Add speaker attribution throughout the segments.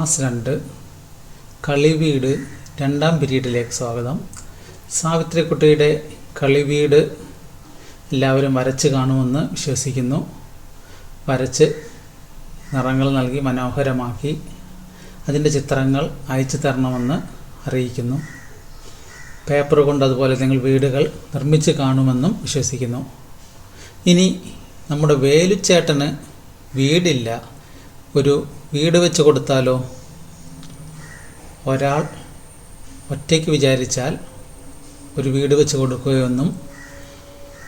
Speaker 1: Class രണ്ട് കളിവീട് രണ്ടാം പീരീഡിലേക്ക് സ്വാഗതം. സാവിത്രിക്കുട്ടിയുടെ കളിവീട് എല്ലാവരും വരച്ച് കാണുമെന്ന് വിശ്വസിക്കുന്നു. വരച്ച് നിറങ്ങൾ നൽകി മനോഹരമാക്കി അതിന്റെ ചിത്രങ്ങൾ അയച്ചു തരണമെന്ന് അറിയിക്കുന്നു. പേപ്പർ കൊണ്ട് അതുപോലെ നിങ്ങൾ വീടുകൾ നിർമ്മിച്ച് കാണുമെന്നും വിശ്വസിക്കുന്നു. ഇനി നമ്മുടെ വേലുച്ചേട്ടന് വീടില്ല. ഒരു വീട് വെച്ച് കൊടുത്താലോ? ഒരാൾ ഒറ്റയ്ക്ക് വിചാരിച്ചാൽ ഒരു വീട് വെച്ച് കൊടുക്കുകയൊന്നും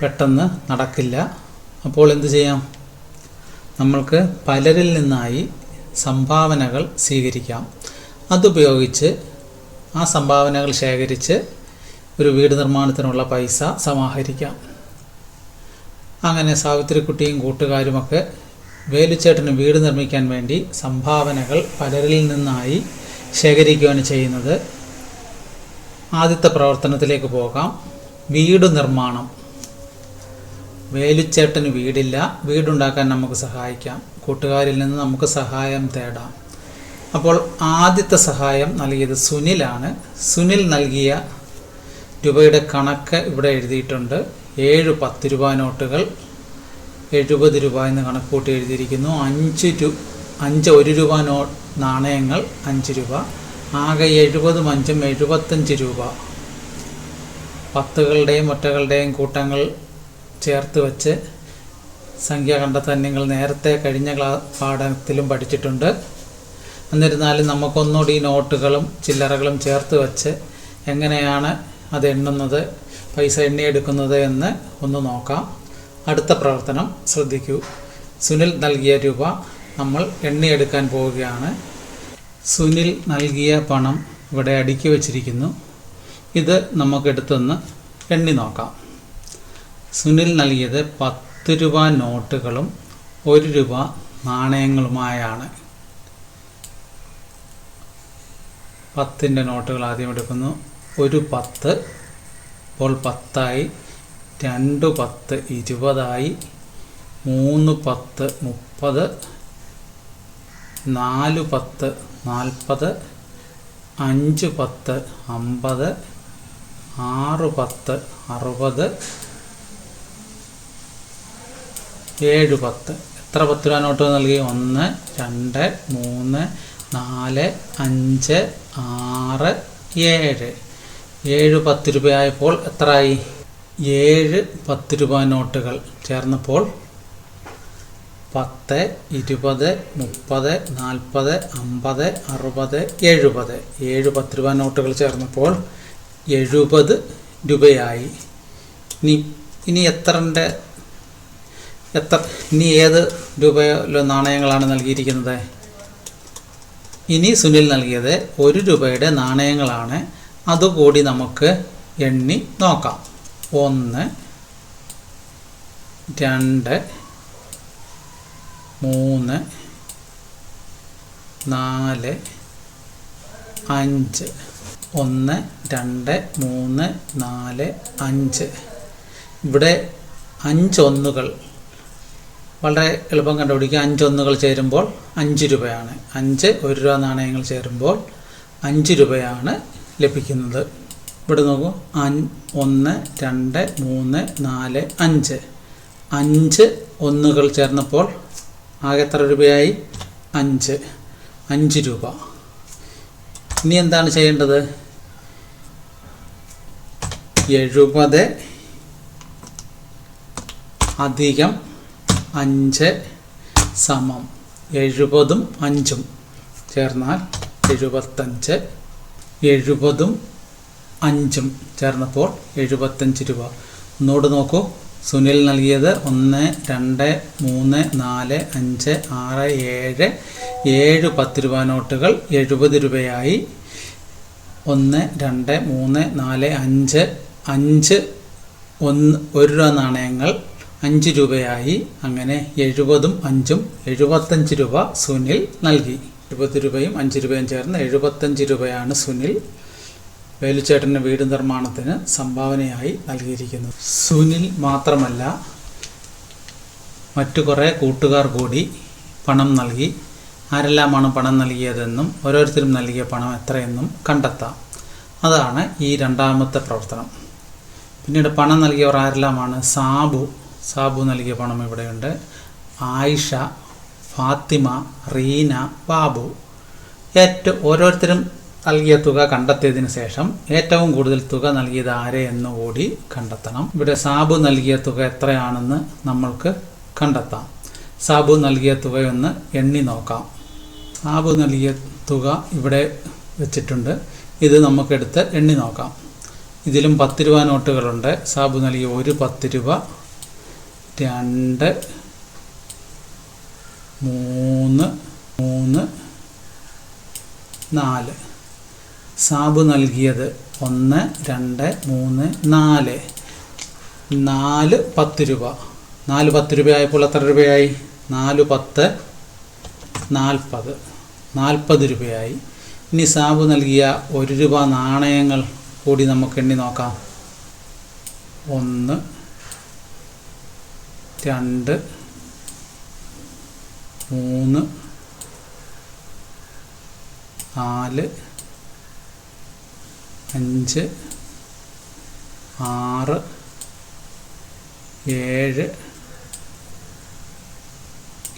Speaker 1: പെട്ടെന്ന് നടക്കില്ല. അപ്പോൾ എന്തു ചെയ്യാം? നമ്മൾക്ക് പലരിൽ നിന്നായി സംഭാവനകൾ സ്വീകരിക്കാം. അതുപയോഗിച്ച് ആ സംഭാവനകൾ ശേഖരിച്ച് ഒരു വീട് നിർമ്മാണത്തിനുള്ള പൈസ സമാഹരിക്കാം. അങ്ങനെ സാവിത്രിക്കുട്ടിയും കൂട്ടുകാരുമൊക്കെ വേലുച്ചേട്ടന് വീട് നിർമ്മിക്കാൻ വേണ്ടി സംഭാവനകൾ പലരിൽ നിന്നായി ശേഖരിക്കുകയാണ് ചെയ്യുന്നത്. ആദ്യത്തെ പ്രവർത്തനത്തിലേക്ക് പോകാം. വീട് നിർമ്മാണം. വേലുച്ചേട്ടന് വീടില്ല. വീടുണ്ടാക്കാൻ നമുക്ക് സഹായിക്കാം. കൂട്ടുകാരിൽ നിന്ന് നമുക്ക് സഹായം തേടാം. അപ്പോൾ ആദ്യത്തെ സഹായം നൽകിയത് സുനിലാണ്. സുനിൽ നൽകിയ രൂപയുടെ കണക്ക് ഇവിടെ എഴുതിയിട്ടുണ്ട്. ഏഴ് പത്ത് രൂപ നോട്ടുകൾ. എഴുപത് രൂപ എന്ന് കണക്കൂട്ടി എഴുതിയിരിക്കുന്നു. അഞ്ച് രൂ അഞ്ച് ഒരു രൂപ നോ നാണയങ്ങൾ അഞ്ച് രൂപ. ആകെ എഴുപതും അഞ്ചും എഴുപത്തഞ്ച് രൂപ. പത്തുകളുടെയും ഒറ്റകളുടെയും കൂട്ടങ്ങൾ ചേർത്ത് വെച്ച് സംഖ്യ കണ്ടെത്താൻ നിങ്ങൾ നേരത്തെ കഴിഞ്ഞ ക്ലാ പാഠത്തിലും പഠിച്ചിട്ടുണ്ട്. എന്നിരുന്നാലും നമുക്കൊന്നുകൂടി നോട്ടുകളും ചില്ലറകളും ചേർത്ത് വെച്ച് എങ്ങനെയാണ് അത് എണ്ണുന്നത് പൈസ എണ്ണിയെടുക്കുന്നത് എന്ന് ഒന്ന് നോക്കാം. അടുത്ത പ്രവർത്തനം ശ്രദ്ധിക്കൂ. സുനിൽ നൽകിയ രൂപ നമ്മൾ എണ്ണിയെടുക്കാൻ പോവുകയാണ്. സുനിൽ നൽകിയ പണം ഇവിടെ അടുക്കി വച്ചിരിക്കുന്നു. ഇത് നമുക്കെടുത്തൊന്ന് എണ്ണി നോക്കാം. സുനിൽ നൽകിയത് പത്ത് രൂപ നോട്ടുകളും ഒരു രൂപ നാണയങ്ങളുമായാണ്. പത്തിന്റെ നോട്ടുകൾ ആദ്യം എടുക്കുന്നു. ഒരു പത്ത് ഇപ്പോൾ പത്തായി. രണ്ട് പത്ത് ഇരുപതായി മൂന്ന് പത്ത് മുപ്പത് നാല് പത്ത് നാൽപ്പത് അഞ്ച് പത്ത് അമ്പത് ആറ് പത്ത് അറുപത് ഏഴ് പത്ത്. എത്ര പത്ത് രൂപ നോട്ട് നൽകി? ഒന്ന് രണ്ട് മൂന്ന് നാല് അഞ്ച് ആറ് ഏഴ്. ഏഴ് പത്ത് രൂപയായപ്പോൾ എത്രയായി ഏഴ് പത്ത് രൂപ നോട്ടുകൾ ചേർന്നപ്പോൾ പത്ത് ഇരുപത് മുപ്പത് നാൽപ്പത് അമ്പത് അറുപത് എഴുപത്. ഏഴ് പത്ത് രൂപ നോട്ടുകൾ ചേർന്നപ്പോൾ എഴുപത് രൂപയായി. ഇനി ഇനി എത്രന്റെ എത്ര ഇനി ഏത് രൂപയിലോ നാണയങ്ങളാണ് നൽകിയിരിക്കുന്നത്? ഇനി സുനിൽ നൽകിയത് ഒരു രൂപയുടെ നാണയങ്ങളാണ്. അതുകൂടി നമുക്ക് എണ്ണി നോക്കാം. ഒന്ന് രണ്ട് മൂന്ന് നാല് അഞ്ച്. ഒന്ന് രണ്ട് മൂന്ന് നാല് അഞ്ച്. ഇവിടെ അഞ്ചൊന്നുകൾ. വളരെ എളുപ്പം കണ്ടുപിടിക്കുക. അഞ്ചൊന്നുകൾ ചേരുമ്പോൾ അഞ്ച് രൂപയാണ്. അഞ്ച് ഒരു രൂപ നാണയങ്ങൾ ചേരുമ്പോൾ അഞ്ച് രൂപയാണ് ലഭിക്കുന്നത്. ഇവിടെ നോക്കൂ. അൻ ഒന്ന് രണ്ട് മൂന്ന് നാല് അഞ്ച്. അഞ്ച് ഒന്നുകൾ ചേർന്നപ്പോൾ ആകെ എത്ര രൂപയായി? അഞ്ച്. അഞ്ച് രൂപ. ഇനി എന്താണ് ചെയ്യേണ്ടത്? എഴുപത് അധികം അഞ്ച് സമം. എഴുപതും അഞ്ചും. ചേർന്നാൽ എഴുപത്തഞ്ച്. എഴുപതും അഞ്ചും ചേർന്നപ്പോൾ എഴുപത്തഞ്ച് രൂപ. ഒന്നുകൂടെ നോക്കൂ. സുനിൽ നൽകിയത് ഒന്ന് രണ്ട് മൂന്ന് നാല് അഞ്ച് ആറ് ഏഴ്. ഏഴ് പത്ത് രൂപ നോട്ടുകൾ എഴുപത് രൂപയായി. ഒന്ന് രണ്ട് മൂന്ന് നാല് അഞ്ച്. അഞ്ച് ഒന്ന് ഒരു രൂപ നാണയങ്ങൾ അഞ്ച് രൂപയായി. അങ്ങനെ എഴുപതും അഞ്ചും എഴുപത്തഞ്ച് രൂപ സുനിൽ നൽകി. എഴുപത് രൂപയും അഞ്ച് രൂപയും ചേർന്ന് എഴുപത്തഞ്ച് രൂപയാണ് സുനിൽ വേലുച്ചേട്ടന്റെ വീട് നിർമ്മാണത്തിന് സംഭാവനയായി നൽകിയിരിക്കുന്നു. സുനിൽ മാത്രമല്ല മറ്റു കുറേ കൂട്ടുകാർ കൂടി പണം നൽകി. ആരെല്ലാമാണ് പണം നൽകിയതെന്നും ഓരോരുത്തരും നൽകിയ പണം എത്രയെന്നും കണ്ടെത്താം. അതാണ് ഈ രണ്ടാമത്തെ പ്രവർത്തനം. പിന്നീട് പണം നൽകിയവർ ആരെല്ലാമാണ്? സാബു. സാബു നൽകിയ പണം ഇവിടെയുണ്ട്. ആയിഷ ഫാത്തിമ റീന ബാബു. ഏറ്റവും ഓരോരുത്തരും നൽകിയ തുക കണ്ടെത്തിയതിനു ശേഷം ഏറ്റവും കൂടുതൽ തുക നൽകിയത് ആരെ എന്ന് കൂടി കണ്ടെത്തണം. ഇവിടെ സാബു നൽകിയ തുക എത്രയാണെന്ന് നമ്മൾക്ക് കണ്ടെത്താം. സാബു നൽകിയ തുകയൊന്ന് എണ്ണി നോക്കാം. സാബു നൽകിയ തുക ഇവിടെ വെച്ചിട്ടുണ്ട്. ഇത് നമുക്കെടുത്ത് എണ്ണി നോക്കാം. ഇതിലും പത്ത് രൂപ നോട്ടുകളുണ്ട്. സാബു നൽകിയ ഒരു പത്ത് രൂപ രണ്ട് മൂന്ന് മൂന്ന് നാല്. സാബു നൽകിയത് ഒന്ന് രണ്ട് മൂന്ന് നാല്. നാല് പത്ത് രൂപ. നാല് പത്ത് രൂപയായപ്പോൾ എത്ര രൂപയായി? നാല് പത്ത് നാൽപ്പത്. നാൽപ്പത് രൂപയായി. ഇനി സാബ് നൽകിയ ഒരു രൂപ നാണയങ്ങൾ കൂടി നമുക്ക് എണ്ണി നോക്കാം. ഒന്ന് രണ്ട് മൂന്ന് നാല് അഞ്ച് ആറ് ഏഴ്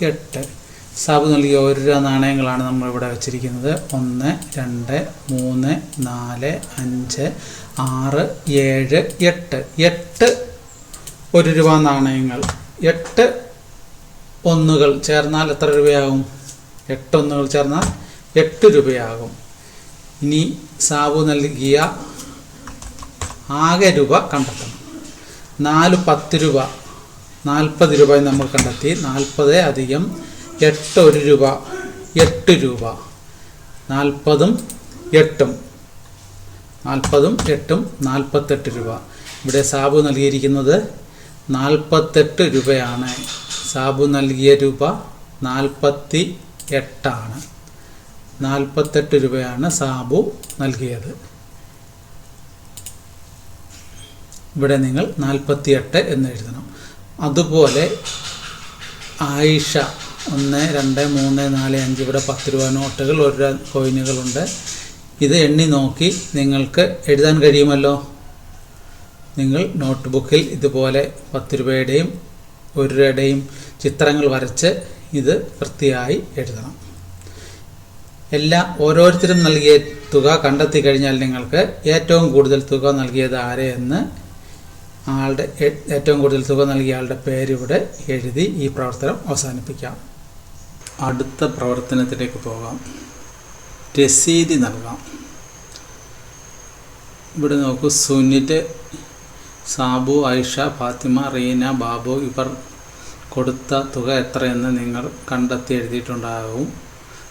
Speaker 1: എട്ട്. സാബ് നൽകിയ ഓരോ നാണയങ്ങളാണ് നമ്മൾ ഇവിടെ വെച്ചിരിക്കുന്നത്. ഒന്ന് രണ്ട് മൂന്ന് നാല് അഞ്ച് ആറ് ഏഴ് എട്ട്. എട്ട് ഒരു രൂപ നാണയങ്ങൾ. എട്ട് ഒന്നുകൾ ചേർന്നാൽ എത്ര രൂപയാകും? എട്ടൊന്നുകൾ ചേർന്നാൽ എട്ട് രൂപയാകും. ഇനി സാബു നൽകിയ ആകെ രൂപ കണ്ടെത്തണം. നാല് പത്ത് രൂപ നാൽപ്പത് രൂപ നമ്മൾ കണ്ടെത്തി. നാൽപ്പത് അധികം എട്ട് ഒരു രൂപ എട്ട് രൂപ. നാൽപ്പതും എട്ടും നാൽപ്പതും എട്ടും നാൽപ്പത്തെട്ട് രൂപ. ഇവിടെ സാബു നൽകിയിരിക്കുന്നത് നാൽപ്പത്തെട്ട് രൂപയാണ്. സാബു നൽകിയ രൂപ നാൽപ്പത്തി എട്ടാണ്. നാൽപ്പത്തെട്ട് രൂപയാണ് സാബു നൽകിയത്. ഇവിടെ നിങ്ങൾ നാൽപ്പത്തിയെട്ട് എന്ന് എഴുതണം. അതുപോലെ ആയിഷ ഒന്ന് രണ്ട് മൂന്ന് നാല് അഞ്ച് ഇവിടെ പത്ത് രൂപ നോട്ടുകൾ ഒരു കോയിനുകളുണ്ട്. ഇത് എണ്ണി നോക്കി നിങ്ങൾക്ക് എഴുതാൻ കഴിയുമല്ലോ? നിങ്ങൾ നോട്ട് ബുക്കിൽ ഇതുപോലെ പത്ത് രൂപയുടെയും ഒരു രൂപയുടെയും ചിത്രങ്ങൾ വരച്ച് ഇത് വൃത്തിയായി എഴുതണം. എല്ലാ ഓരോരുത്തരും നൽകിയ തുക കണ്ടെത്തി കഴിഞ്ഞാൽ നിങ്ങൾക്ക് ഏറ്റവും കൂടുതൽ തുക നൽകിയത് ആരെയെന്ന് ആളുടെ ഏറ്റവും കൂടുതൽ തുക നൽകിയ ആളുടെ പേരിവിടെ എഴുതി ഈ പ്രവർത്തനം അവസാനിപ്പിക്കാം. അടുത്ത പ്രവർത്തനത്തിലേക്ക് പോകാം. രസീതി നൽകാം. ഇവിടെ നോക്കൂ സുനിറ്റ് സാബു ഐഷ ഫാത്തിമ റീന ബാബു ഇവർ കൊടുത്ത തുക എത്രയെന്ന് നിങ്ങൾ കണ്ടെത്തി എഴുതിയിട്ടുണ്ടാകും.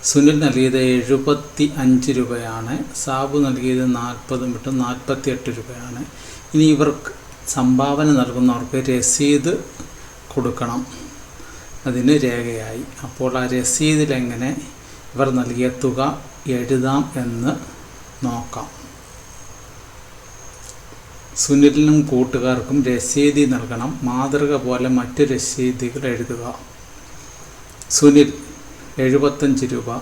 Speaker 1: സുനിൽ നൽകിയത് എഴുപത്തി അഞ്ച് രൂപയാണ്. സാബു നൽകിയത് നാൽപ്പതും വിട്ട് നാൽപ്പത്തി എട്ട് രൂപയാണ്. ഇനി ഇവർക്ക് സംഭാവന നൽകുന്നവർക്ക് രസീത് കൊടുക്കണം. അതിന് രേഖയായി. അപ്പോൾ ആ രസീതിൽ എങ്ങനെ ഇവർ നൽകിയ തുക എഴുതാം എന്ന് നോക്കാം. സുനിലിനും കൂട്ടുകാർക്കും രസീതി നൽകണം. മാതൃക പോലെ മറ്റു രസീതികൾ എഴുതുക. സുനിൽ എഴുപത്തഞ്ച് രൂപ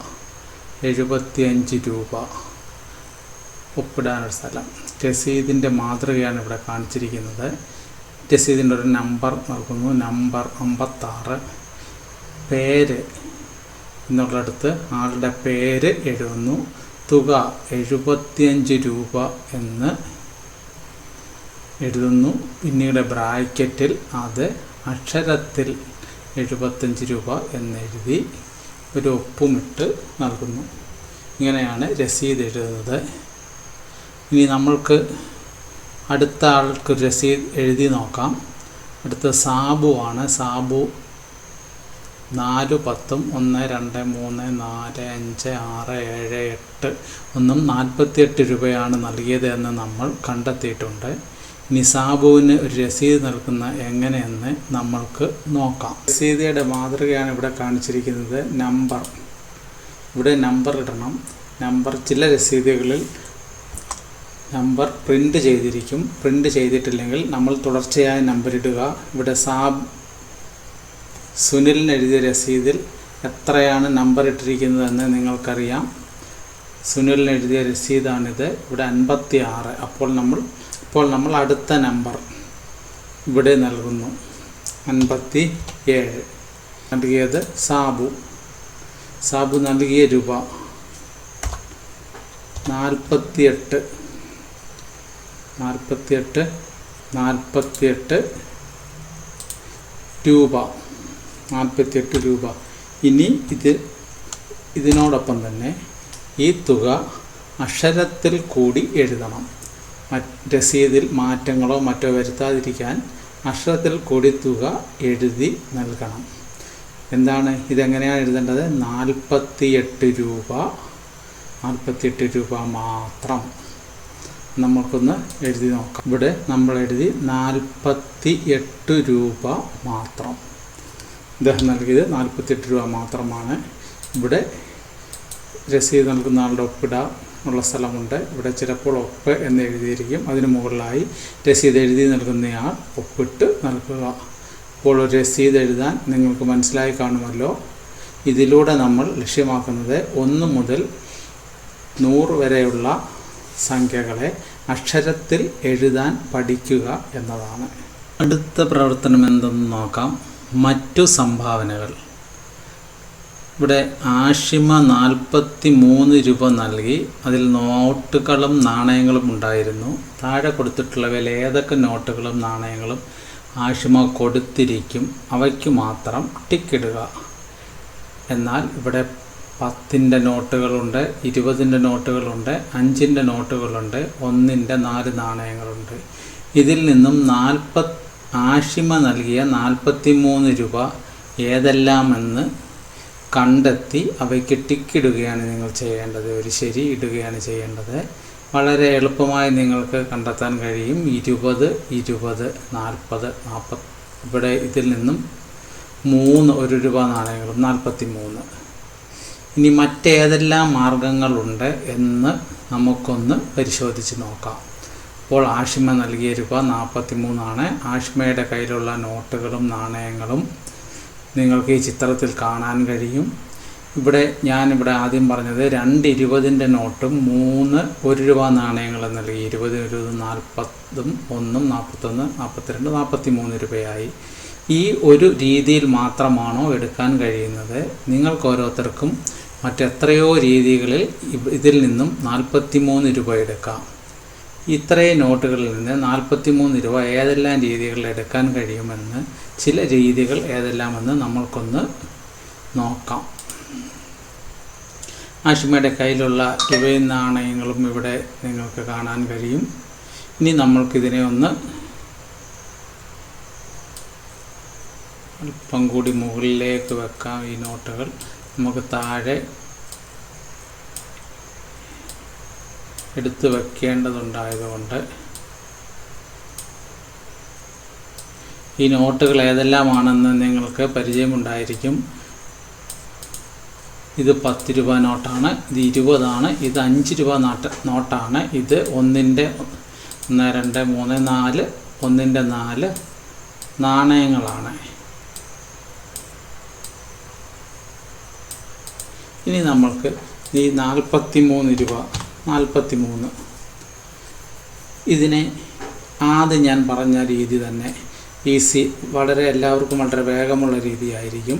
Speaker 1: എഴുപത്തിയഞ്ച് രൂപ ഒപ്പിടാനൊരു സ്ഥലം. രസീതിന്റെ മാതൃകയാണ് ഇവിടെ കാണിച്ചിരിക്കുന്നത്. രസീതിന്റെ ഒരു നമ്പർ നൽകുന്നു. നമ്പർ അമ്പത്താറ്. പേര് എന്നുള്ളടത്ത് ആളുടെ പേര് എഴുതുന്നു. തുക എഴുപത്തിയഞ്ച് രൂപ എന്ന് എഴുതുന്നു. പിന്നീട് ബ്രാക്കറ്റിൽ അത് അക്ഷരത്തിൽ എഴുപത്തഞ്ച് രൂപ എന്നെഴുതി ഒരു ഒപ്പുമിട്ട് നൽകുന്നു. ഇങ്ങനെയാണ് രസീത് എഴുതുന്നത് ഇനി നമ്മൾക്ക് അടുത്ത ആൾക്ക് രസീത് എഴുതി നോക്കാം. അടുത്ത സാബു ആണ്. സാബു നാല് പത്തും ഒന്ന് രണ്ട് മൂന്ന് നാല് അഞ്ച് ആറ് ഏഴ് എട്ട് ഒന്നും നാൽപ്പത്തിയെട്ട് രൂപയാണ് നൽകിയത് എന്ന് നമ്മൾ കണ്ടെത്തിയിട്ടുണ്ട്. ഇനി സാബുവിന് ഒരു രസീത് നൽകുന്ന എങ്ങനെയെന്ന് നമ്മൾക്ക് നോക്കാം. രസീതിയുടെ മാതൃകയാണ് ഇവിടെ കാണിച്ചിരിക്കുന്നത് നമ്പർ. ഇവിടെ നമ്പർ ഇടണം. നമ്പർ ചില രസീതുകളിൽ നമ്പർ പ്രിന്റ് ചെയ്തിരിക്കും. പ്രിന്റ് ചെയ്തിട്ടില്ലെങ്കിൽ നമ്മൾ തുടർച്ചയായ നമ്പർ ഇടുക. ഇവിടെ സാബ് സുനിലിന് എഴുതിയ രസീതിൽ എത്രയാണ് നമ്പർ ഇട്ടിരിക്കുന്നതെന്ന് നിങ്ങൾക്കറിയാം. സുനിലിന് എഴുതിയ രസീതാണിത്. ഇവിടെ അൻപത്തി ആറ് അപ്പോൾ നമ്മൾ ഇപ്പോൾ നമ്മൾ അടുത്ത നമ്പർ ഇവിടെ നൽകുന്നു. അൻപത്തി ഏഴ് നൽകിയത് സാബു. സാബു നൽകിയ രൂപ നാൽപ്പത്തിയെട്ട്. നാൽപ്പത്തിയെട്ട് നാൽപ്പത്തിയെട്ട് രൂപ. നാൽപ്പത്തിയെട്ട് രൂപ. ഇനി ഇത് ഇതിനോടൊപ്പം തന്നെ ഈ തുക അക്ഷരത്തിൽ കൂടി എഴുതണം. രസീതിൽ മാറ്റങ്ങളോ മറ്റോ വരുത്താതിരിക്കാൻ അക്ഷരത്തിൽ കൂടി തുക എഴുതി നൽകണം. എന്താണ്? ഇതെങ്ങനെയാണ് എഴുതേണ്ടത്? നാൽപ്പത്തിയെട്ട് രൂപ നാൽപ്പത്തിയെട്ട് രൂപ മാത്രം നമുക്കൊന്ന് എഴുതി നോക്കാം. ഇവിടെ നമ്മൾ എഴുതി നാൽപ്പത്തി എട്ട് രൂപ മാത്രം. ഇദ്ദേഹം നൽകിയത് നാൽപ്പത്തിയെട്ട് രൂപ മാത്രമാണ്. ഇവിടെ രസീത് നൽകുന്ന ആളുടെ ഒപ്പിടാൻ ഉള്ള സ്ഥലമുണ്ട്. ഇവിടെ ചിലപ്പോൾ ഒപ്പ് എന്ന് എഴുതിയിരിക്കും. അതിന് മുകളിലായി രസീത് എഴുതി നൽകുന്നയാൾ ഒപ്പിട്ട് നൽകുക. അപ്പോൾ ഒരു രസീത് എഴുതാൻ നിങ്ങൾക്ക് മനസ്സിലായി കാണുമല്ലോ. ഇതിലൂടെ നമ്മൾ ലക്ഷ്യമാക്കുന്നത് ഒന്ന് മുതൽ നൂറ് വരെയുള്ള സംഖ്യകളെ അക്ഷരത്തിൽ എഴുതാൻ പഠിക്കുക എന്നതാണ്. അടുത്ത പ്രവർത്തനം എന്തെന്ന് നോക്കാം. മറ്റു സംഭാവനകൾ. ഇവിടെ ആഷിമ നാൽപ്പത്തി മൂന്ന് രൂപ നൽകി. അതിൽ നോട്ടുകളും നാണയങ്ങളും ഉണ്ടായിരുന്നു. താഴെ കൊടുത്തിട്ടുള്ളവയിൽ ഏതൊക്കെ നോട്ടുകളും നാണയങ്ങളും ആഷിമ കൊടുത്തിരിക്കും അവയ്ക്ക് മാത്രം ടിക്കിടുക. എന്നാൽ ഇവിടെ പത്തിന്റെ നോട്ടുകളുണ്ട് ഇരുപതിന്റെ നോട്ടുകളുണ്ട് അഞ്ചിന്റെ നോട്ടുകളുണ്ട് ഒന്നിന്റെ നാല് നാണയങ്ങളുണ്ട്. ഇതിൽ നിന്നും നാൽപ്പത് ആഷിമ നൽകിയ നാൽപ്പത്തി മൂന്ന് രൂപ ഏതെല്ലാമെന്ന് കണ്ടെത്തി അവയ്ക്ക് ടിക്കിടുകയാണ് നിങ്ങൾ ചെയ്യേണ്ടത്. ഒരു ശരി ഇടുകയാണ് ചെയ്യേണ്ടത്. വളരെ എളുപ്പമായി നിങ്ങൾക്ക് കണ്ടെത്താൻ കഴിയും. ഇരുപത് ഇരുപത് നാൽപ്പത് നാൽപ്പത് ഇവിടെ ഇതിൽ നിന്നും മൂന്ന് ഒരു രൂപ നാണയങ്ങളും നാൽപ്പത്തി മൂന്ന് ഇനി മറ്റേതെല്ലാം മാർഗങ്ങളുണ്ട് എന്ന് നമുക്കൊന്ന് പരിശോധിച്ച് നോക്കാം. അപ്പോൾ ആഷിമ നൽകിയ രൂപ നാൽപ്പത്തി മൂന്നാണ് ആഷിമയുടെ കയ്യിലുള്ള നോട്ടുകളും നാണയങ്ങളും നിങ്ങൾക്ക് ഈ ചിത്രത്തിൽ കാണാൻ കഴിയും. ഇവിടെ ഞാനിവിടെ ആദ്യം പറഞ്ഞത് രണ്ട് ഇരുപതിന്റെ നോട്ടും മൂന്ന് ഒരു രൂപ നാണയങ്ങൾ നൽകി ഇരുപത് ഇരുപത് നാൽപ്പതും ഒന്നും നാൽപ്പത്തൊന്ന് നാൽപ്പത്തിരണ്ട് നാൽപ്പത്തി മൂന്ന് രൂപയായി. ഈ ഒരു രീതിയിൽ മാത്രമാണോ എടുക്കാൻ കഴിയുന്നത്? നിങ്ങൾക്ക് ഓരോരുത്തർക്കും മറ്റെത്രയോ രീതികളിൽ ഇതിൽ നിന്നും നാൽപ്പത്തി മൂന്ന് രൂപ എടുക്കാം. ഇത്രയും നോട്ടുകളിൽ നിന്ന് നാൽപ്പത്തി മൂന്ന് രൂപ ഏതെല്ലാം രീതികളിൽ എടുക്കാൻ കഴിയുമെന്ന് ചില രീതികൾ ഏതെല്ലാമെന്ന് നമ്മൾക്കൊന്ന് നോക്കാം. ആഷിമയുടെ കയ്യിലുള്ള രൂപയും നാണയങ്ങളും ഇവിടെ നിങ്ങൾക്ക് കാണാൻ കഴിയും. ഇനി നമ്മൾക്കിതിനെ ഒന്ന് അല്പം കൂടി മുകളിലേക്ക് വെക്കാം ഈ നോട്ടുകൾ. നമുക്ക് താഴെ എടുത്തു വെക്കേണ്ടതുണ്ടായതുകൊണ്ട് ഈ നോട്ടുകൾ ഏതെല്ലാമാണെന്ന് നിങ്ങൾക്ക് പരിചയമുണ്ടായിരിക്കും. ഇത് പത്ത് രൂപ നോട്ടാണ് ഇത് ഇരുപതാണ് ഇത് അഞ്ച് രൂപ നോട്ട് നോട്ടാണ് ഇത് ഒന്നിന്റെ ഒന്ന് രണ്ട് മൂന്ന് നാല് ഒന്നിന്റെ നാല് നാണയങ്ങളാണ്. ഇനി നമ്മൾക്ക് ഈ നാൽപ്പത്തി മൂന്ന് രൂപ നാൽപ്പത്തി മൂന്ന് ഇതിനെ ആദ്യം ഞാൻ പറഞ്ഞ രീതി തന്നെ ഈസി വളരെ എല്ലാവർക്കും വളരെ വേഗമുള്ള രീതിയായിരിക്കും.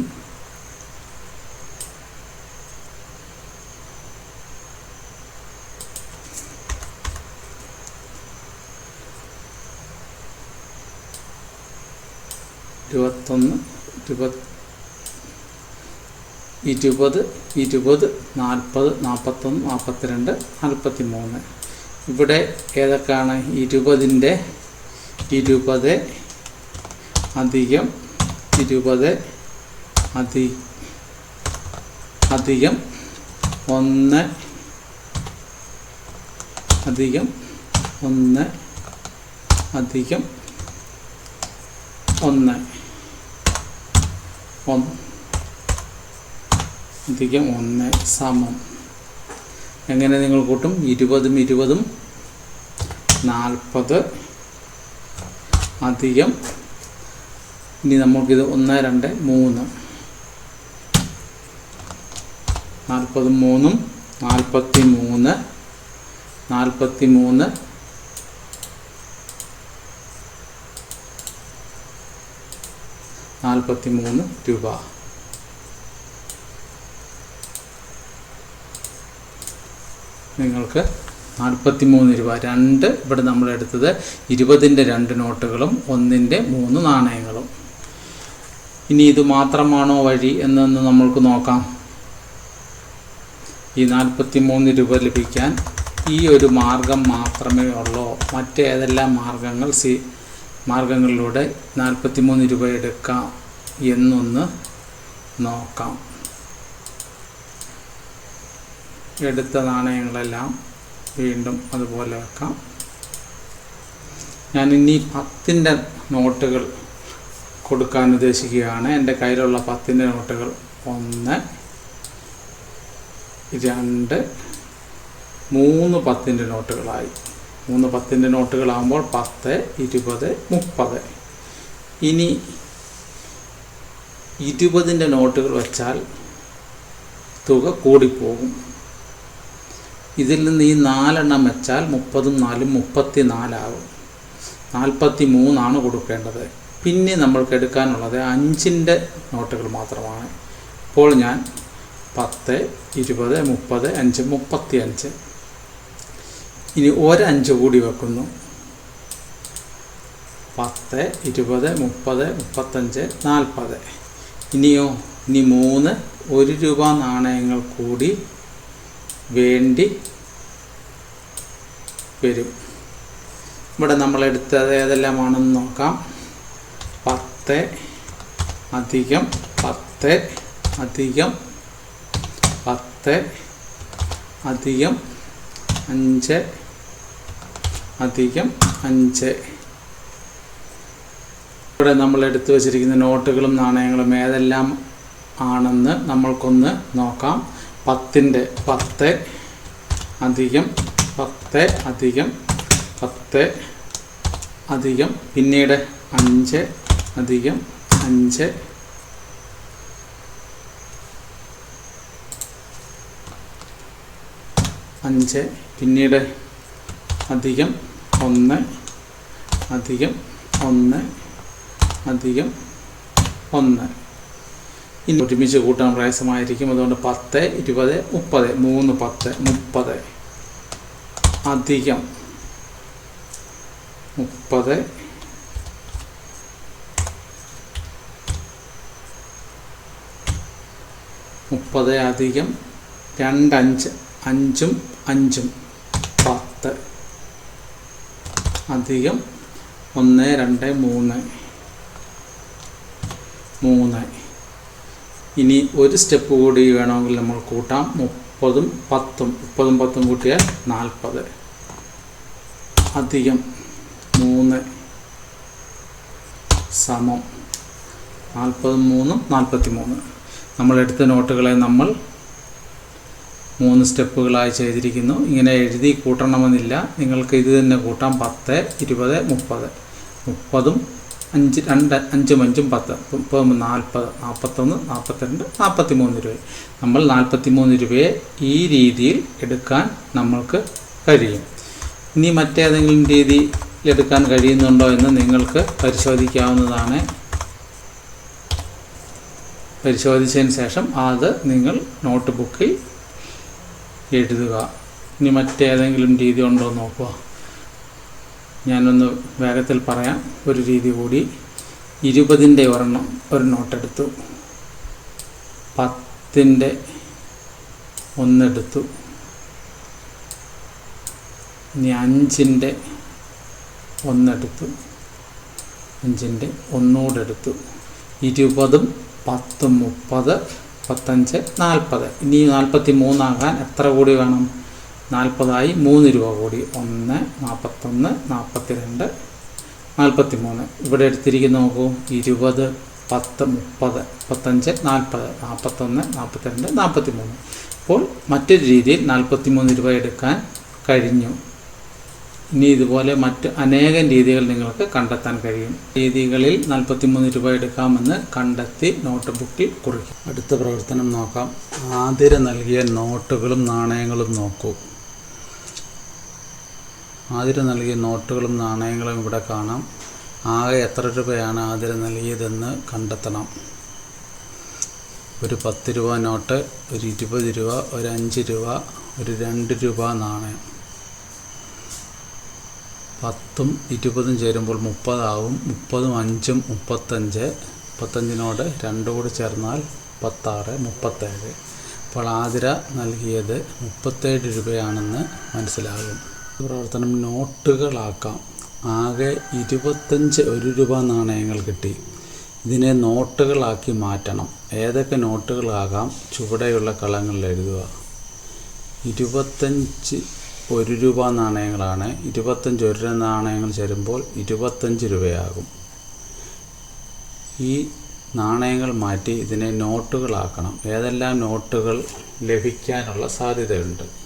Speaker 1: ഇരുപത്തൊന്ന് ഇരുപത് ഇരുപത് ഇരുപത് നാൽപ്പത് നാൽപ്പത്തൊന്ന് നാൽപ്പത്തിരണ്ട് നാൽപ്പത്തി മൂന്ന് ഇവിടെ ഏതൊക്കെയാണ്? ഇരുപതിന്റെ ഇരുപത് അധികം ഇരുപത് അധി അധികം ഒന്ന് അധികം ഒന്ന് അധികം ഒന്ന്. ഒന്ന്. അധികം ഒന്ന് സമം. എങ്ങനെ നിങ്ങൾ കൂട്ടും? ഇരുപതും ഇരുപതും. നാൽപ്പത് അധികം. ഇനി നമുക്കിത് ഒന്ന് രണ്ട് മൂന്ന്. നാൽപ്പതും മൂന്നും നാൽപ്പത്തി മൂന്ന് നാൽപ്പത്തി മൂന്ന് നാൽപ്പത്തി മൂന്ന് രൂപ. നിങ്ങൾക്ക് നാൽപ്പത്തി മൂന്ന് രൂപ. രണ്ട് ഇവിടെ നമ്മൾ എടുത്തത് ഇരുപതിന്റെ രണ്ട് നോട്ടുകളും ഒന്നിന്റെ മൂന്ന് നാണയങ്ങളും. ഇനി ഇത് മാത്രമാണോ വഴി എന്നൊന്ന് നമ്മൾക്ക് നോക്കാം. ഈ നാൽപ്പത്തി മൂന്ന് രൂപ ലഭിക്കാൻ ഈ ഒരു മാർഗം മാത്രമേ ഉള്ളൂ? മറ്റേതെല്ലാം മാർഗങ്ങൾ സി മാർഗങ്ങളിലൂടെ നാൽപ്പത്തി മൂന്ന് രൂപ എടുക്കാം എന്നൊന്ന് നോക്കാം. എടുത്ത നാണയങ്ങളെല്ലാം വീണ്ടും അതുപോലെ വെക്കാം. ഞാൻ ഇനി പത്തിന്റെ നോട്ടുകൾ കൊടുക്കാൻ ഉദ്ദേശിക്കുകയാണ്. എന്റെ കയ്യിലുള്ള പത്തിന്റെ നോട്ടുകൾ ഒന്ന് രണ്ട് മൂന്ന് പത്തിന്റെ നോട്ടുകളായി. മൂന്ന് പത്തിന്റെ നോട്ടുകളാകുമ്പോൾ പത്ത് ഇരുപത് മുപ്പത്. ഇനി ഇരുപതിന്റെ നോട്ടുകൾ വെച്ചാൽ തുക കൂടിപ്പോകും. ഇതിൽ നിന്ന് ഈ നാലെണ്ണം വെച്ചാൽ മുപ്പതും നാലും മുപ്പത്തി നാലാവും നാൽപ്പത്തി മൂന്നാണ് കൊടുക്കേണ്ടത്. പിന്നെ നമ്മൾക്ക് എടുക്കാനുള്ളത് അഞ്ചിന്റെ നോട്ടുകൾ മാത്രമാണ്. ഇപ്പോൾ ഞാൻ പത്ത് ഇരുപത് മുപ്പത് അഞ്ച് മുപ്പത്തി അഞ്ച് ഇനി ഒരഞ്ച് കൂടി വെക്കുന്നു. പത്ത് ഇരുപത് മുപ്പത് മുപ്പത്തഞ്ച് നാൽപ്പത്. ഇനിയോ ഇനി മൂന്ന് ഒരു രൂപ നാണയങ്ങൾ കൂടി വേണ്ടി വരും. ഇവിടെ നമ്മൾ എടുത്തത് ഏതെല്ലാമാണെന്ന് നോക്കാം. പത്ത് അധികം പത്ത് അധികം പത്ത് അധികം അഞ്ച് അധികം അഞ്ച്. ഇവിടെ നമ്മൾ എടുത്തു വച്ചിരിക്കുന്ന നോട്ടുകളും നാണയങ്ങളും ഏതെല്ലാം ആണെന്ന് നമ്മൾക്കൊന്ന് നോക്കാം. പത്തിന്റെ പത്ത് അധികം പത്ത് അധികം പത്ത് അധികം പിന്നീട് അഞ്ച് അധികം അഞ്ച് അഞ്ച് പിന്നീട് അധികം ഒന്ന് അധികം ഒന്ന് അധികം ഒന്ന്. ഇനി ഒരുമിച്ച് കൂട്ടാൻ പ്രയാസമായിരിക്കും. അതുകൊണ്ട് പത്ത് ഇരുപത് മുപ്പത് മൂന്ന് പത്ത് മുപ്പത്. അധികം. മുപ്പത്. മുപ്പത് അധികം. രണ്ടഞ്ച് അഞ്ചും അഞ്ചും. പത്ത്. അധികം. ഒന്ന് രണ്ട് മൂന്ന്. മൂന്ന്. ഇനി ഒരു സ്റ്റെപ്പ് കൂടി വേണമെങ്കിൽ നമ്മൾ കൂട്ടാം. മുപ്പതും പത്തും മുപ്പതും പത്തും കൂട്ടിയാൽ നാൽപ്പത്. അധികം മൂന്ന് സമം നാൽപ്പതും മൂന്നും നാൽപ്പത്തി മൂന്ന് നമ്മൾ എടുത്ത നോട്ടുകളെ നമ്മൾ മൂന്ന് സ്റ്റെപ്പുകളായി ചെയ്തിരിക്കുന്നു. ഇങ്ങനെ എഴുതി കൂട്ടണമെന്നില്ല. നിങ്ങൾക്ക് ഇത് തന്നെ കൂട്ടാം. പത്ത് ഇരുപത് മുപ്പത്. മുപ്പതും അഞ്ച് രണ്ട് അഞ്ചും അഞ്ചും പത്ത്. ഇപ്പോൾ നാൽപ്പത് നാൽപ്പത്തൊന്ന് നാൽപ്പത്തിരണ്ട് നാൽപ്പത്തി മൂന്ന് രൂപ. നമ്മൾ നാൽപ്പത്തി മൂന്ന് രൂപയെ ഈ രീതിയിൽ എടുക്കാൻ നമ്മൾക്ക് കഴിയും. ഇനി മറ്റേതെങ്കിലും രീതിയിൽ എടുക്കാൻ കഴിയുന്നുണ്ടോ എന്ന് നിങ്ങൾക്ക് പരിശോധിക്കാവുന്നതാണ്. പരിശോധിച്ചതിന് ശേഷം അത് നിങ്ങൾ നോട്ട് ബുക്കിൽ എഴുതുക. ഇനി മറ്റേതെങ്കിലും രീതി ഉണ്ടോ നോക്കുക. ഞാനൊന്ന് വേഗത്തിൽ പറയാം. ഒരു രീതി കൂടി. ഇരുപതിന്റെ ഒരെണ്ണം ഒരു നോട്ടെടുത്തു. പത്തിന്റെ ഒന്നെടുത്തു. ഇനി അഞ്ചിന്റെ ഒന്നെടുത്തു. അഞ്ചിന്റെ ഒന്നുകൂടെ എടുത്തു ഇരുപതും പത്തും മുപ്പത് പത്തഞ്ച് നാൽപ്പത്. ഇനി നാൽപ്പത്തി മൂന്നാകാൻ എത്ര കൂടി വേണം? നാൽപ്പതായി മൂന്ന് രൂപ കൂടി. ഒന്ന് നാൽപ്പത്തൊന്ന് നാൽപ്പത്തി രണ്ട് നാൽപ്പത്തി മൂന്ന് ഇവിടെ എടുത്തിരിക്കുന്ന നോക്കൂ. ഇരുപത് പത്ത് മുപ്പത് മുപ്പത്തഞ്ച് നാൽപ്പത് നാൽപ്പത്തൊന്ന് നാൽപ്പത്തിരണ്ട് നാൽപ്പത്തി മൂന്ന് അപ്പോൾ മറ്റൊരു രീതിയിൽ നാൽപ്പത്തി മൂന്ന് രൂപ എടുക്കാൻ കഴിഞ്ഞു. ഇനി ഇതുപോലെ മറ്റ് അനേകം രീതികൾ നിങ്ങൾക്ക് കണ്ടെത്താൻ കഴിയും. രീതികളിൽ നാൽപ്പത്തിമൂന്ന് രൂപ എടുക്കാമെന്ന് കണ്ടെത്തി നോട്ട് ബുക്കിൽ കുറിക്കും. അടുത്ത പ്രവർത്തനം നോക്കാം. ആതിര നൽകിയ നോട്ടുകളും നാണയങ്ങളും നോക്കൂ. ആതിര നൽകിയ നോട്ടുകളും നാണയങ്ങളും ഇവിടെ കാണാം. ആകെ എത്ര രൂപയാണ് ആതിര നൽകിയതെന്ന് കണ്ടെത്തണം. ഒരു പത്ത് രൂപ നോട്ട് ഒരു ഇരുപത് രൂപ ഒരു അഞ്ച് രൂപ ഒരു രണ്ട് രൂപ നാണയം. പത്തും ഇരുപതും ചേരുമ്പോൾ മുപ്പതാവും മുപ്പതും അഞ്ചും മുപ്പത്തഞ്ച് മുപ്പത്തഞ്ചിനോട് രണ്ടു കൂടി ചേർന്നാൽ മുപ്പത്താറ് മുപ്പത്തേഴ്. അപ്പോൾ ആതിര നൽകിയത് മുപ്പത്തേഴ് രൂപയാണെന്ന് മനസ്സിലാകും. പ്രവർത്തനം നോട്ടുകളാക്കാം. ആകെ ഇരുപത്തഞ്ച് ഒരു രൂപ നാണയങ്ങൾ കിട്ടി. ഇതിനെ നോട്ടുകളാക്കി മാറ്റണം. ഏതൊക്കെ നോട്ടുകളാകാം? ചുവടെയുള്ള കളങ്ങളിൽ എഴുതുക. ഇരുപത്തഞ്ച് ഒരു രൂപ നാണയങ്ങളാണ്. ഇരുപത്തഞ്ച് ഒരു രൂപ നാണയങ്ങൾ ചേരുമ്പോൾ ഇരുപത്തഞ്ച് രൂപയാകും. ഈ നാണയങ്ങൾ മാറ്റി ഇതിനെ നോട്ടുകളാക്കണം. ഏതെല്ലാം നോട്ടുകൾ ലഭിക്കാനുള്ള സാധ്യതയുണ്ട്?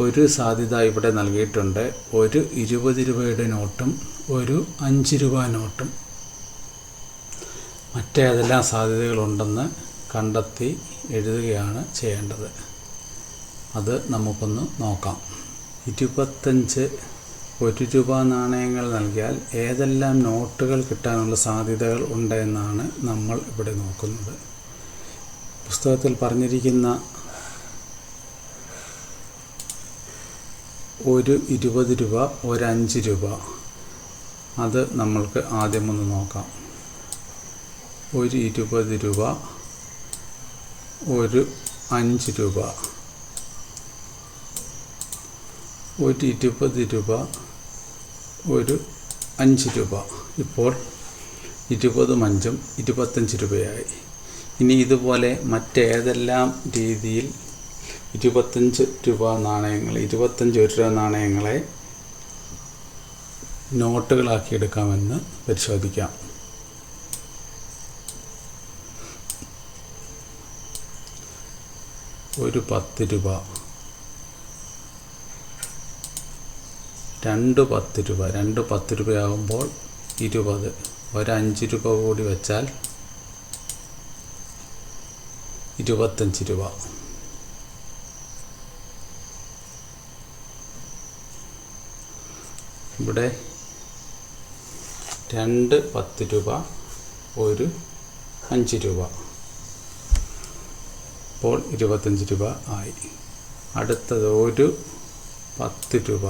Speaker 1: ഒരു സാധ്യത ഇവിടെ നൽകിയിട്ടുണ്ട്. ഒരു ഇരുപത് രൂപയുടെ നോട്ടും ഒരു അഞ്ച് രൂപ നോട്ടും. മറ്റേതെല്ലാം സാധ്യതകളുണ്ടെന്ന് കണ്ടെത്തി എഴുതുകയാണ് ചെയ്യേണ്ടത്. അത് നമുക്കൊന്ന് നോക്കാം. ഇരുപത്തഞ്ച് ഒരു രൂപ നാണയങ്ങൾ നൽകിയാൽ ഏതെല്ലാം നോട്ടുകൾ കിട്ടാനുള്ള സാധ്യതകൾ ഉണ്ടെന്നാണ് നമ്മൾ ഇവിടെ നോക്കുന്നത്. പുസ്തകത്തിൽ പറഞ്ഞിരിക്കുന്ന ഒരു ഇരുപത് രൂപ ഒരഞ്ച് രൂപ. അത് നമ്മൾക്ക് ആദ്യം ഒന്ന് നോക്കാം. ഒരു ഇരുപത് രൂപ ഒരു അഞ്ച് രൂപ. ഒരു ഇരുപത് രൂപ ഒരു അഞ്ച് രൂപ. ഇപ്പോൾ ഇരുപതും അഞ്ചും ഇരുപത്തഞ്ച് രൂപയായി. ഇനി ഇതുപോലെ മറ്റേതെല്ലാം രീതിയിൽ ഇരുപത്തഞ്ച് രൂപ നാണയങ്ങൾ ഇരുപത്തഞ്ച് ഒരു രൂപ നാണയങ്ങളെ നോട്ടുകളാക്കി എടുക്കാമെന്ന് പരിശോധിക്കാം. ഒരു പത്ത് രൂപ. രണ്ട് പത്ത് രൂപ. രണ്ട് പത്ത് രൂപയാകുമ്പോൾ ഇരുപത്. ഒരഞ്ച് രൂപ കൂടി വെച്ചാൽ ഇരുപത്തഞ്ച് രൂപ. ഇവിടെ രണ്ട് പത്ത് രൂപ ഒരു അഞ്ച് രൂപ. അപ്പോൾ ഇരുപത്തഞ്ച് രൂപ ആയി. അടുത്തത് ഒരു പത്ത് രൂപ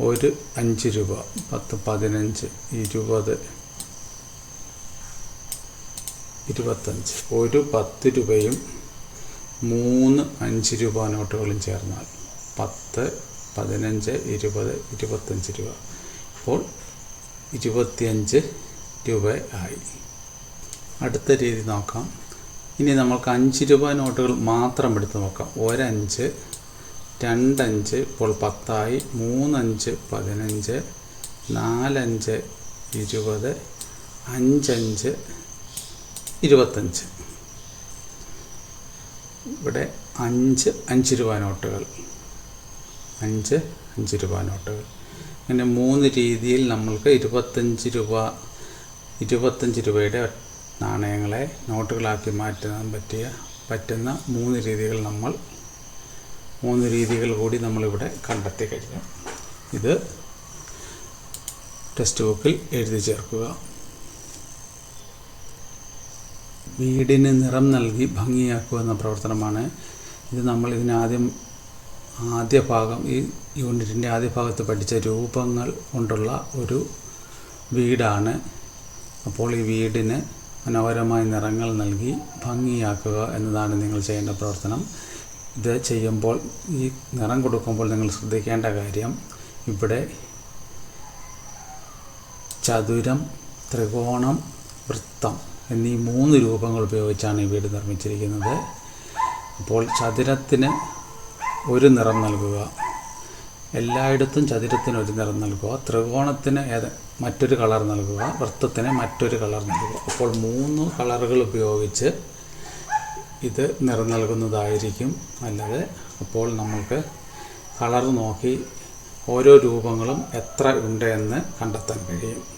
Speaker 1: ഒരു അഞ്ച് രൂപ പത്ത് പതിനഞ്ച് ഇരുപത് ഇരുപത്തഞ്ച്. ഒരു പത്ത് രൂപയും മൂന്ന് അഞ്ച് രൂപ നോട്ടുകളും ചേർന്നാൽ പത്ത് പതിനഞ്ച് ഇരുപത് ഇരുപത്തഞ്ച് രൂപ. അപ്പോൾ ഇരുപത്തിയഞ്ച് രൂപ ആയി. അടുത്ത രീതി നോക്കാം. ഇനി നമുക്ക് അഞ്ച് രൂപ നോട്ടുകൾ മാത്രം എടുത്ത് നോക്കാം. ഒരഞ്ച് രണ്ടഞ്ച് ഇപ്പോൾ പത്തായി. മൂന്നഞ്ച് പതിനഞ്ച് നാലഞ്ച് ഇരുപത് അഞ്ചഞ്ച് ഇരുപത്തഞ്ച്. ഇവിടെ അഞ്ച് അഞ്ച് രൂപ നോട്ടുകൾ. അഞ്ച് അഞ്ച് രൂപ നോട്ടുകൾ. അങ്ങനെ മൂന്ന് രീതിയിൽ നമ്മൾക്ക് ഇരുപത്തഞ്ച് രൂപ ഇരുപത്തഞ്ച് രൂപയുടെ നാണയങ്ങളെ നോട്ടുകളാക്കി മാറ്റാൻ പറ്റിയ പറ്റുന്ന മൂന്ന് രീതികൾ നമ്മൾ മൂന്ന് രീതികൾ കൂടി നമ്മളിവിടെ കണ്ടെത്തി കഴിഞ്ഞു. ഇത് ടെക്സ്റ്റ് ബുക്കിൽ എഴുതി ചേർക്കുക. വീടിന് നിറം നൽകി ഭംഗിയാക്കുക എന്ന പ്രവർത്തനമാണ്. ഇത് നമ്മൾ ഇതിനാദ്യം ആദ്യ ഭാഗം ഈ യൂണിറ്റിന്റെ ആദ്യ ഭാഗത്ത് പഠിച്ച രൂപങ്ങൾ കൊണ്ടുള്ള ഒരു വീടാണ്. അപ്പോൾ ഈ വീടിന് മനോഹരമായ നിറങ്ങൾ നൽകി ഭംഗിയാക്കുക എന്നതാണ് നിങ്ങൾ ചെയ്യേണ്ട പ്രവർത്തനം. ഇത് ചെയ്യുമ്പോൾ ഈ നിറം കൊടുക്കുമ്പോൾ നിങ്ങൾ ശ്രദ്ധിക്കേണ്ട കാര്യം ഇവിടെ ചതുരം ത്രികോണം വൃത്തം എന്നീ മൂന്ന് രൂപങ്ങൾ ഉപയോഗിച്ചാണ് ഈ വീട് നിർമ്മിച്ചിരിക്കുന്നത്. അപ്പോൾ ചതുരത്തിന് ഒരു നിറം നൽകുക. എല്ലായിടത്തും ചതുരത്തിന് ഒരു നിറം നൽകുക. ത്രികോണത്തിന് ഏത്? മറ്റൊരു കളർ നൽകുക. വൃത്തത്തിന് മറ്റൊരു കളർ നൽകുക. അപ്പോൾ മൂന്ന് കളറുകൾ ഉപയോഗിച്ച് ഇത് നിറം നൽകുന്നതായിരിക്കും നല്ലത്. അപ്പോൾ നമുക്ക് കളർ നോക്കി ഓരോ രൂപങ്ങളും എത്ര ഉണ്ട് എന്ന് കണ്ടെത്താൻ കഴിയും.